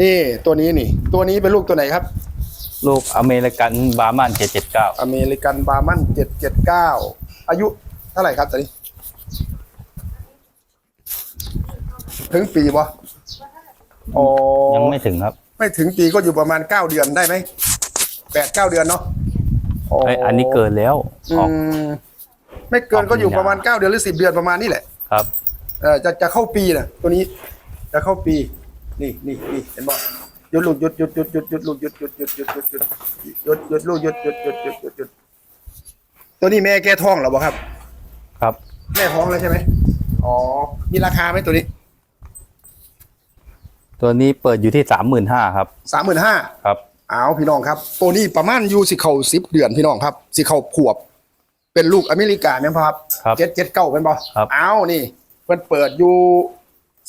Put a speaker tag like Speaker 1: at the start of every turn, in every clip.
Speaker 1: นี่ตัวนี้นี่ ตัวนี้เป็นลูกตัวไหนครับ
Speaker 2: ลูกอเมริกันบาร์มันเจ็ดเจ็ดเก้า
Speaker 1: อเมริกันบาร์มันเจ็ดเจ็ดเก้าอายุเท่าไหร่ครับตอนนี้ ถึงปีบ่อ๋อ
Speaker 2: ยังไม่ถึงครับ
Speaker 1: ไม่ถึงปีก็อยู่ประมาณเก้าเดือนได้ไหมแปดเก้าเดือนเนาะ
Speaker 2: ไอยอันนี้เกินแล้ว
Speaker 1: อื
Speaker 2: ออก
Speaker 1: มไม่เกินก็อยู่
Speaker 2: ออก
Speaker 1: ประมาณเก้าเดือนหรือสิบเดือนประมาณนี้แหละ
Speaker 2: ครับ
Speaker 1: เออจะจะเข้าปีนะตัวนี้ จะเข้าปี นี่นี่นี่เห็นบ่หยุดลูกหยุดหยุดหยุดหยุดหยุดลูกหยุดหยุดหยุดหยุดหยุดหยุดหยุดหยุดลูกหยุดหยุดหยุดหยุดหยุดหยุดตัวนี้แม่แก้ท้องเหรอบ่ครับ
Speaker 2: ครับ
Speaker 1: แม่ท้องแล้วใช่ไหมอ๋อมีราคาไหมตัวนี้
Speaker 2: ตัวนี้เปิดอยู่ที่สามหมื่นห้าครับ
Speaker 1: สามหมื่นห้า
Speaker 2: ครับ
Speaker 1: เอาพี่น้องครับ ตัวนี้ประมาณอยู่สิเข้าสิบเดือนพี่น้องครับ สิเข้าขวบ เป็นลูกอเมริกาเนี่ยครับ
Speaker 2: ครับ
Speaker 1: เจ็ดเจ็ดเก้าเป็นบ่
Speaker 2: ครับ
Speaker 1: เอานี่เพิ่นเปิดอยู่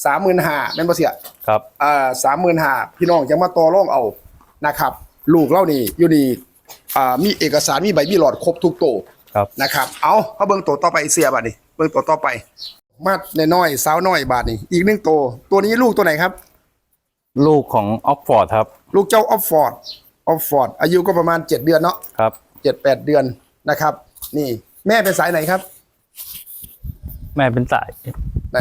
Speaker 1: สามหมื่นห้าเป็นบ่เสีย
Speaker 2: ครับ
Speaker 1: อ่าสามหมื่นห้าพี่น้องจะมาต่อรองเอานะครับ ลูกเล่านี่อยู่นี่อ่ามีเอกสารมีใบมีหลอดครบทุกตัว
Speaker 2: ครับ
Speaker 1: นะครับ เอาเขาเบิ่งตัวต่อไปเสียบัดนี้เบิ่งตัวต่อไปมาในน้อยๆสาวน้อยบาทนี่อีกหนึ่งตัวตัวนี้ลูกตัวไหนครับ
Speaker 2: ลูกของออฟฟอร์ดครับ
Speaker 1: ลูกเจ้าออฟฟอร์ดออฟฟอร์ดอายุก็ประมาณ7เดือนเนาะ
Speaker 2: ครับ
Speaker 1: เจ็ดแปดเดือนนะครับ นี่ แม่เป็นสายไหนครับ
Speaker 2: แม่เป็นสาย
Speaker 1: ไหน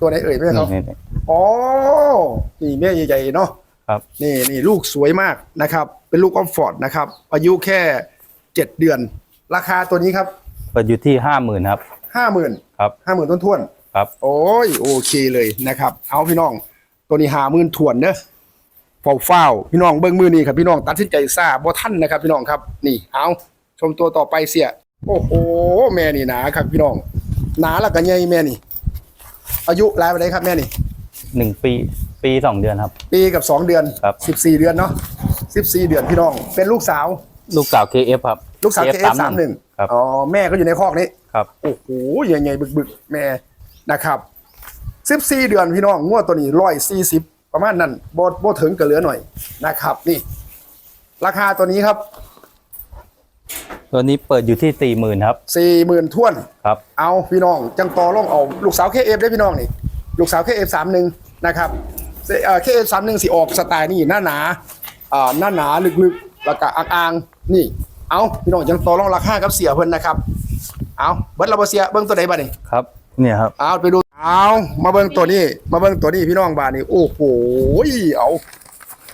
Speaker 1: ตัวไหนเอ่ยแม่เขา
Speaker 2: นี่นี่
Speaker 1: อ๋อนี่แม่ใหญ่ๆเนาะ
Speaker 2: ครับ
Speaker 1: นี่นี่ลูกสวยมากนะครับ เป็นลูกออฟฟอร์ดนะครับ อายุแค่เจ็ดเดือน ราคาตัวนี้ครับ
Speaker 2: เปิดอยู่ที่ห้าหมื่นครับ
Speaker 1: ห้าหมื่น
Speaker 2: ครับ
Speaker 1: ห้าหมื่นต้นท้วน
Speaker 2: ครับ
Speaker 1: ๆโอ้ยโอเคเลยนะครับ เอาพี่น้อง ตัวนี้หาหมื่นถวนเนอะเฝ้าเฝ้าวๆพี่น้องเบิ้งมือนี่ครับพี่น้องตัดสินใจซ่าบ่ท่านนะครับพี่น้องครับ นี่เอาชมตัวต่อไปเสีย โอ้โห แม่นี่หนาครับพี่น้อง หนาแล้วก็ใหญ่แม่นี่ อายุรายไปไหนครับแม่นี่
Speaker 2: หนึ่งปีปีสองเดือนครับ
Speaker 1: ปีกับสองเดือน
Speaker 2: ครับ
Speaker 1: สิบสี่เดือนเนาะสิบสี่เดือนพี่น้อง เป็นลูกสาว
Speaker 2: ลูกสาว KF ครับ
Speaker 1: ลูกสาว KF สามหนึ่ง
Speaker 2: ครับ
Speaker 1: อ๋อ แม่ก็อยู่ในคอกนี้
Speaker 2: ครับ
Speaker 1: โอ้โหใหญ่ๆบึกๆ แม่นะครับสิบสี่เดือนพี่น้องงวดตัวนี้ร้อยสี่สิบประมาณนั้นโบโบถึงก็เหลือหน่อยนะครับ นี่ ราคาตัวนี้ครับ
Speaker 2: ตัวนี้เปิดอยู่ที่สี่หมื่นครับ
Speaker 1: สี่หมื่นท่วน
Speaker 2: ครับ
Speaker 1: เอาพี่น้องจังต่อรองเอาลูกสาวเคเอฟได้พี่น้องนี่ลูกสาวเคเอฟสามหนึ่งนะครับเคเอฟสามหนึ่งสิออกสไตล์นี่หน้าหนาอ่าหน้าหนาลึกๆแล้วก็อ่างๆนี่ เอาพี่น้องจังต่อรองราคากับเสียเพิ่นนะครับเอาเบิร์ดเราบ่เสียเบิ้งตัวใดบ้านี่
Speaker 2: ครับเนี่ยครับ
Speaker 1: เอาไปดูเอามาเบิ่งตัวนี้ มาเบิ่งตัวนี้พี่น้องบ้านนี่โอ้โหเอา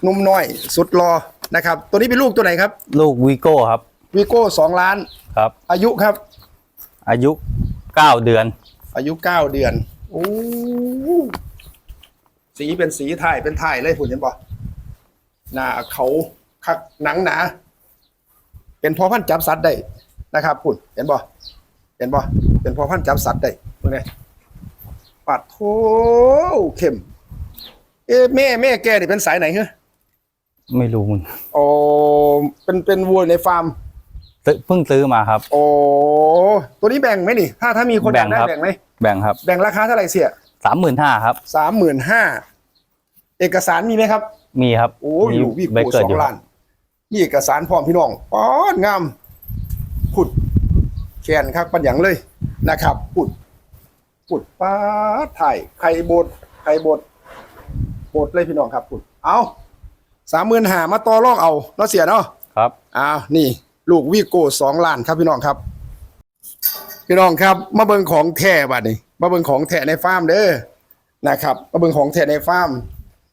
Speaker 1: นุ่มน้อย สุดรอนะครับ ตัวนี้เป็นลูกตัวไหนครับ
Speaker 2: ลูกวีโก้ครับ
Speaker 1: วีโก้สองล้าน
Speaker 2: ครับ
Speaker 1: อายุครับ
Speaker 2: อายุเก้าเดือน
Speaker 1: อายุเก้าเดือนโอ้สีเป็นสีถ่ายเป็นถ่ายเลยคุณเห็นปะหน้าเขาคักหนังหนา เป็นพอพันธุ์จับสัตว์ได้นะครับคุณเห็นปะเห็นปะเป็นพอพันธุ์จับสัตว์ได้เมื่อไงปัดโถเข้ม เอ๊ะแม่แม่แกนี่เป็นสายไหนเหรอ
Speaker 2: ไม่รู้มึง
Speaker 1: โอ้เป็นเป็นวัวในฟาร์ม
Speaker 2: ซื้อเพิ่งซื้อมาครับ
Speaker 1: โอ้ตัวนี้แบ่งไหมนี่ ถ้าถ้ามีคนอยากได้
Speaker 2: แบ่งครับ
Speaker 1: แบ่งไหม
Speaker 2: แบ่งครับ
Speaker 1: แบ่งราคาเท่าไหร่เสีย
Speaker 2: สามหมื่นห้าครับ
Speaker 1: สามหมื่นห้าเอกสารมีไหมครับ
Speaker 2: มีครับ
Speaker 1: โอ้ย
Speaker 2: มี
Speaker 1: ลูกพี่
Speaker 2: ใบ
Speaker 1: โก
Speaker 2: เกิ
Speaker 1: ส
Speaker 2: ด
Speaker 1: อ
Speaker 2: อยู่
Speaker 1: งล้านมีเอกสารพร้อมพี่น้องป้อนงามขุดแขนคักปัญญังเลยนะครับขุดขุดป้าดถ่ายไข่บดไข่บดบดเลยพี่น้องครับขุดเอาสามหมื่นห้ามาต่อรองเอาเนาะเสียเนาะ
Speaker 2: ครับ
Speaker 1: อ้าวนี่ ลูกวีโก้สองล้านครับพี่น้องครับ พี่น้องครับมาเบิ่งของแท้บัดนี้มาเบิ่งของแท้ในฟาร์มเด้อนะครับมาเบิ่งของแท้ในฟาร์ม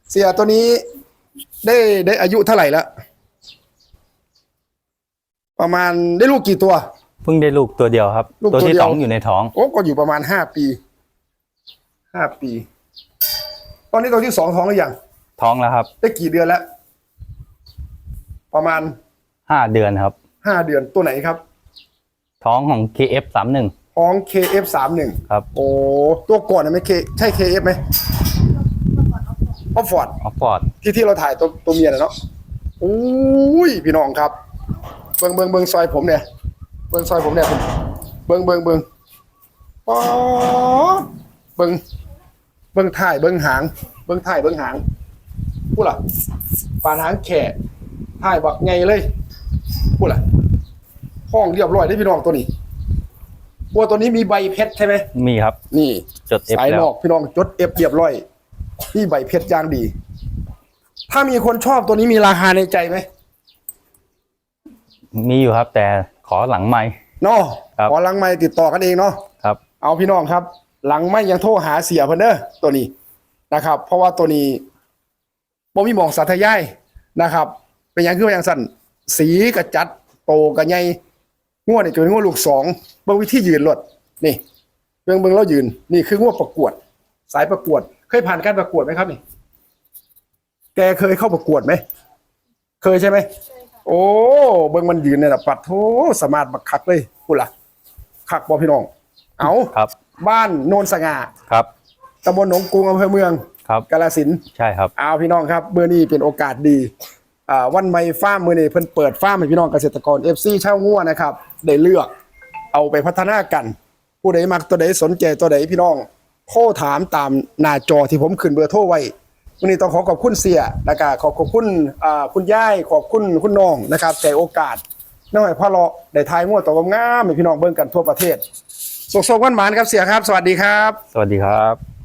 Speaker 1: เสียตัวนี้ได้ได้อายุเท่าไหร่แล้วประมาณได้ลูกกี่ตัว
Speaker 2: เพิ่งได้ลูกตัวเดียวครับ
Speaker 1: ลูก
Speaker 2: ตัว
Speaker 1: ตัว
Speaker 2: ที่
Speaker 1: เดียว
Speaker 2: สองอยู่ในท้อง
Speaker 1: โอ้ก็อยู่ประมาณห้าปีห้าปี ตอนนี้ตัวที่สองท้องหรือยัง
Speaker 2: ท้องแล้วครับ
Speaker 1: ได้กี่เดือนแล้ว ประมาณ
Speaker 2: ห้าเดือนครับ
Speaker 1: ห้าเดือนตัวไหนครับ
Speaker 2: ท้องของ KF สามหนึ่ง
Speaker 1: ท้อง KF สามหนึ่ง
Speaker 2: ครับ
Speaker 1: โอ้ตัวก่อนนะไม่เคใช่ KF ไหมออฟฟอร์ด
Speaker 2: ออฟฟอร์ด
Speaker 1: ที่ที่เราถ่ายตัวตัวเมียนะเนาะโอ้ยพี่น้องครับ เบิงเบิงเบิงซอยผมเนี่ย เบิงซอยผมเนี่ยเบิงเบิงเบิงป๊อดเบิงเบิงถ่ายเบิงหาง เบิงถ่ายเบิงหางพูดล่ะปานหางแข่ถ่ายบักไงเลย พูดล่ะห้องเรียบร้อยได้พี่น้องตัวนี้ บัวตัวนี้มีใบเพชรใช่ไหม
Speaker 2: มีครับ
Speaker 1: นี่
Speaker 2: จด F
Speaker 1: สาย
Speaker 2: แล้
Speaker 1: น
Speaker 2: ว
Speaker 1: อกพี่น้องจดเอฟเรียบร้อยนี่ใบเพชรย่างดี ถ้ามีคนชอบตัวนี้มีราคาในใจไหม
Speaker 2: มีอยู่ครับ แต่ขอหลังไม่
Speaker 1: เนาะ
Speaker 2: ครับ
Speaker 1: ขอหลังไม่ติดต่อกันเองเนาะ
Speaker 2: ครับ
Speaker 1: เอาพี่น้องครับ หลังไม่ยังโทรหาเสียเพิ่นเด้อตัวนี้นะครับ เพราะว่าตัวนี้บ่มีหมองสาธยายนะครับ เป็นหยังคือว่าหยังสั่น สีกระจัด โตกระใหญ่งวดนี่จนงวดลูกสองเบิ่งวิธียืนรถนี่เบิ่งเบิ่งแล้วยืน นี่คืองวดประกวด สายประกวด เคยผ่านการประกวดไหมครับนี่ แกเคยเข้าประกวดไหม เคยใช่ไหมโอ้ เบิ่งมันยืนเนี่ยนะปัดโทสามารถบักคักเลยพูดล่ะคักบ่พี่น้อง เอา
Speaker 2: ครับ
Speaker 1: บ้านโนนสง่า
Speaker 2: ครับ
Speaker 1: ตำบลหนองกรุงอำเภอเมือง
Speaker 2: ครับ
Speaker 1: กาฬสินธุ์
Speaker 2: ใช่ครับ
Speaker 1: เอาพี่น้องครับเมื่อนี้เป็นโอกาสดีอ่า วันไม่ฟ้าร์มมือนี้เพิ่นเปิดฟาร์มให้พี่น้องเกษตรกร FC เช่างัวนะครับได้เลือกเอาไปพัฒนากัน ผู้ใดมักตัวใดสนใจตัวใดพี่น้องโทรถามตามหน้าจอที่ผมขึ้นเบอร์โทรไว้วันนี้ต้องขอขอบคุณเสียนะครับขอขอบคุณคุณย่ายขอบคุณคุณน้องนะครับแต่โอกาสน้อยพ่อเลาได้ทายงัวตัวงามให้พี่น้องเบิ่งกันทั่วประเทศสุขๆวันหมานครับเสียครับ สวัสดีครับ
Speaker 2: สวัสดีครับ